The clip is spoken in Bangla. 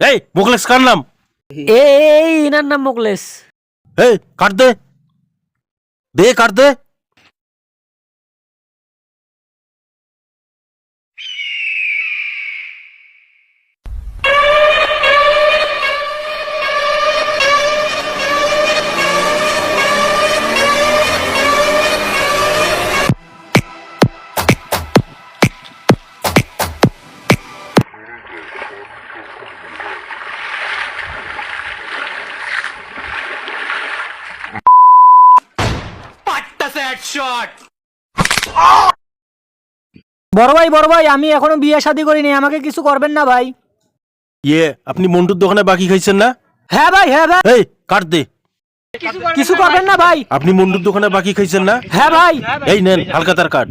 এই মোকলেস কার নাম এ এই ইনার নাম মোকলেস এই কাট দে দে কাট দে বড় ভাই বড় ভাই আমি এখনও বিয়ে শাদী করিনি আমাকে কিছু করবেন না ভাই। ইয়ে আপনি মন্টুর দোকানে বাকি খাইছেন না? হ্যাঁ ভাই হ্যাঁ ভাই। এই কাট দে। কিছু করবেন না ভাই। আপনি মন্টুর দোকানে বাকি খাইছেন না? হ্যাঁ ভাই। এই নেন হালকা তার কাট।